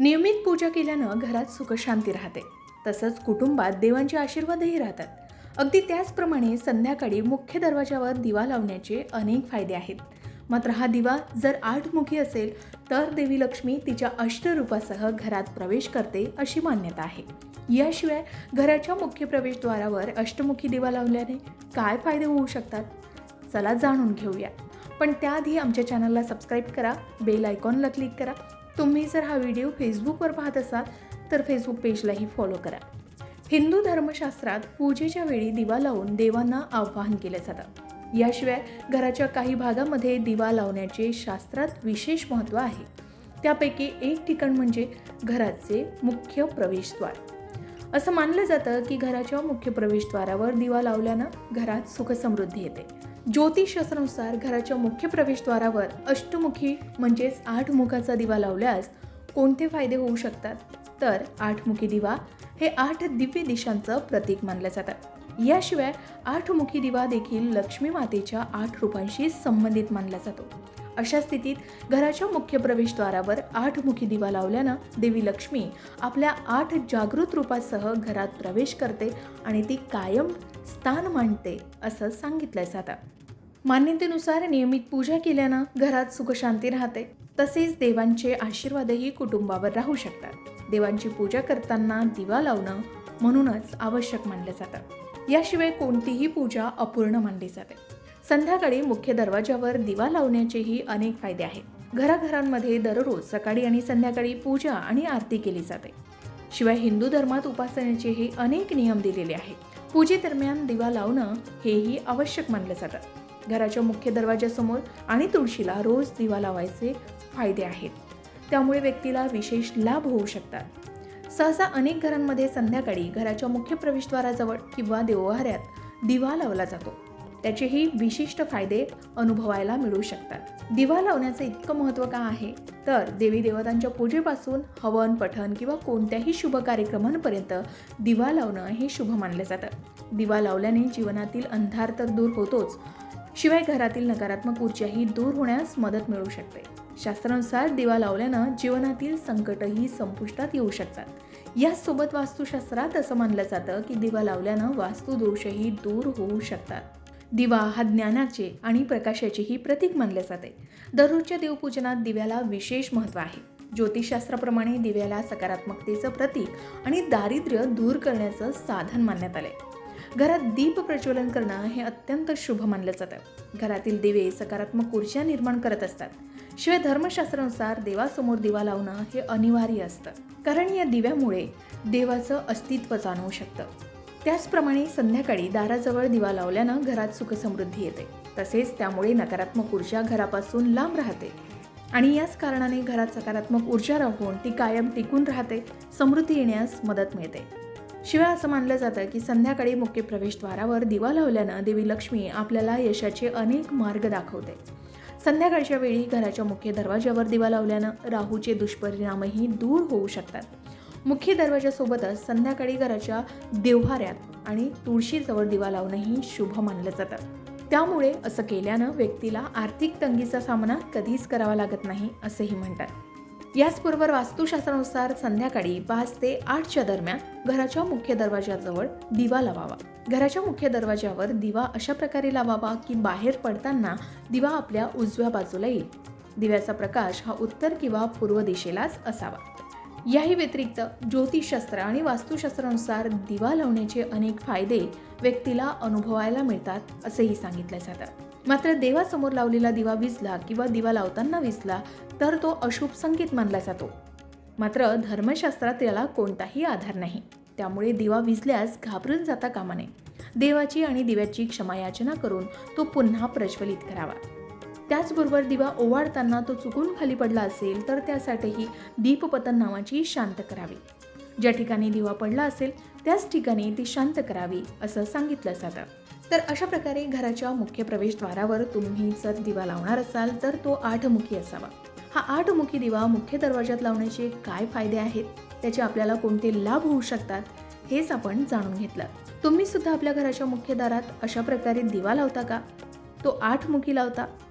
नियमित पूजा केल्यानं घरात सुखशांती राहते. तसंच कुटुंबात देवांचे आशीर्वादही राहतात. अगदी त्याचप्रमाणे संध्याकाळी मुख्य दरवाजावर दिवा लावण्याचे अनेक फायदे आहेत. मात्र हा दिवा जर आठमुखी असेल तर देवी लक्ष्मी तिच्या अष्टरूपासह घरात प्रवेश करते अशी मान्यता आहे. याशिवाय घराच्या मुख्य प्रवेशद्वारावर अष्टमुखी दिवा लावल्याने काय फायदे होऊ शकतात? चला जाणून घेऊया. पण त्याआधी आमच्या चॅनलला सबस्क्राईब करा बेल आयकॉनला क्लिक करा. तुम्ही जर हा व्हिडिओ फेसबुकवर पाहत असाल तर फेसबुक पेजलाही फॉलो करा. हिंदू धर्मशास्त्रात पूजेच्या वेळी दिवा लावून देवांना आवाहन केलं जातं. याशिवाय घराच्या काही भागामध्ये दिवा लावण्याचे शास्त्रात विशेष महत्त्व आहे. त्यापैकी एक ठिकाण म्हणजे घराचे मुख्य प्रवेशद्वार. असं मानलं जातं की घराच्या मुख्य प्रवेशद्वारावर दिवा लावल्यानं घरात सुखसमृद्धी येते. ज्योतिषशास्त्रानुसार घराच्या मुख्य प्रवेशद्वारावर अष्टमुखी म्हणजेच आठ मुखाचा दिवा लावल्यास कोणते फायदे होऊ शकतात? तर आठमुखी दिवा हे आठ दिव्य दिशांचं प्रतीक मानलं जातं याशिवाय आठमुखी दिवा देखील लक्ष्मी मातेच्या आठ रूपांशी संबंधित मानला जातो. अशा स्थितीत घराच्या मुख्य प्रवेशद्वारावर आठमुखी दिवा लावल्यानं देवी लक्ष्मी आपल्या आठ जागृत रूपासह घरात प्रवेश करते आणि ती कायम स्थान मांडते असं सांगितलं जातं मान्यतेनुसार नियमित पूजा केल्यानं घरात सुखशांती राहते. तसेच देवांचे आशीर्वादही कुटुंबावर राहू शकतात. देवांची पूजा करताना दिवा लावणं म्हणूनच आवश्यक मानलं जातं. याशिवाय कोणतीही पूजा अपूर्ण मानली जाते. संध्याकाळी मुख्य दरवाजावर दिवा लावण्याचेही अनेक फायदे आहेत. घराघरांमध्ये दररोज सकाळी आणि संध्याकाळी पूजा आणि आरती केली जाते. शिवाय हिंदू धर्मात उपासनेचेही अनेक नियम दिलेले आहेत. पूजेदरम्यान दिवा लावणं हेही आवश्यक मानलं जातं. घराच्या मुख्य दरवाजासमोर आणि तुळशीला रोज दिवा लावायचे फायदे आहेत. त्यामुळे व्यक्तीला विशेष लाभ होऊ शकतात. सहसा अनेक घरांमध्ये संध्याकाळी घराच्या मुख्य प्रवेशद्वाराजवळ किंवा देववाऱ्यात दिवा लावला जातो. त्याचेही विशिष्ट फायदे अनुभवायला मिळू शकतात. दिवा लावण्याचं इतकं महत्त्व का आहे? तर देवी देवतांच्या पूजेपासून हवन पठण किंवा कोणत्याही शुभ कार्यक्रमांपर्यंत दिवा लावणं हे शुभ मानलं जातं. दिवा लावल्याने जीवनातील अंधार तर दूर होतोच शिवाय घरातील नकारात्मक ऊर्जाही दूर होण्यास मदत मिळू शकते. शास्त्रानुसार दिवा लावल्यानं जीवनातील संकटही संपुष्टात येऊ शकतात. याचसोबत वास्तुशास्त्रात असं मानलं जातं की दिवा लावल्यानं वास्तुदोषही दूर होऊ शकतात. दिवा हा ज्ञानाचे आणि प्रकाशाचेही प्रतीक मानले जाते. दररोजच्या देवपूजनात दिव्याला विशेष महत्त्व आहे. ज्योतिषशास्त्राप्रमाणे दिव्याला सकारात्मकतेचं प्रतीक आणि दारिद्र्य दूर करण्याचं साधन मानण्यात आलंय घरात दीप प्रज्वलन करणं हे अत्यंत शुभ मानलं जातं. घरातील दिवे सकारात्मक ऊर्जा निर्माण करत असतात. शिवाय धर्मशास्त्रानुसार देवासमोर दिवा लावणं हे अनिवार्य असतं. कारण या दिव्यामुळे देवाचं अस्तित्व जाणवू शकतं. त्याचप्रमाणे संध्याकाळी दाराजवळ दिवा लावल्यानं घरात सुखसमृद्धी येते. तसेच त्यामुळे नकारात्मक ऊर्जा घरापासून लांब राहते. आणि याच कारणाने घरात सकारात्मक ऊर्जा राहून ती कायम टिकून राहते समृद्धी येण्यास मदत मिळते. शिवाय असं मानलं जातं की संध्याकाळी मुख्य प्रवेशद्वारावर दिवा लावल्यानं देवी लक्ष्मी आपल्याला यशाचे अनेक मार्ग दाखवते. संध्याकाळच्या वेळी घराच्या मुख्य दरवाजावर दिवा लावल्यानं राहूचे दुष्परिणामही दूर होऊ शकतात. मुख्य दरवाजासोबतच संध्याकाळी घराच्या देव्हाऱ्यात आणि तुळशीजवळ दिवा लावणंही शुभ मानलं जातं. त्यामुळे असं केल्यानं व्यक्तीला आर्थिक तंगीचा सामना कधीच करावा लागत नाही असेही म्हणतात. याचबरोबर वास्तुशास्त्रानुसार संध्याकाळी पाच ते आठच्या दरम्यान घराच्या मुख्य दरवाजाजवळ दिवा लावावा. घराच्या मुख्य दरवाजावर दिवा अशा प्रकारे लावावा की बाहेर पडताना दिवा आपल्या उजव्या बाजूला येईल. दिव्याचा प्रकाश हा उत्तर किंवा पूर्व दिशेलाच असावा. याही व्यतिरिक्त ज्योतिषशास्त्र आणि वास्तुशास्त्रानुसार दिवा लावण्याचे अनेक फायदे व्यक्तीला अनुभवायला मिळतात असेही सांगितले जातं. मात्र देवासमोर लावलेला दिवा विजला किंवा दिवा लावताना विजला तर तो अशुभ संकेत मानला जातो. मात्र धर्मशास्त्रात याला कोणताही आधार नाही. त्यामुळे दिवा विजल्यास घाबरून जाता कामा नये. देवाची आणि दिव्याची क्षमायाचना करून तो पुन्हा प्रज्वलित करावा. त्याचबरोबर दिवा ओवाळताना तो चुकून खाली पडला असेल तर त्यासाठीही दीपपतन नावाची शांत करावी. ज्या ठिकाणी दिवा पडला असेल त्याच ठिकाणी ती शांत करावी असं सांगितलं जातं. तर अशा प्रकारे घराच्या मुख्य प्रवेशद्वारावर तुम्ही जर दिवा लावणार असाल तर तो आठमुखी असावा. हा आठमुखी दिवा मुख्य दरवाजात लावण्याचे काय फायदे आहेत? त्याचे आपल्याला कोणते लाभ होऊ शकतात? हेच आपण जाणून घेतलं. तुम्ही सुद्धा आपल्या घराच्या मुख्य दारात अशा प्रकारे दिवा लावता का? तो आठमुखी लावता?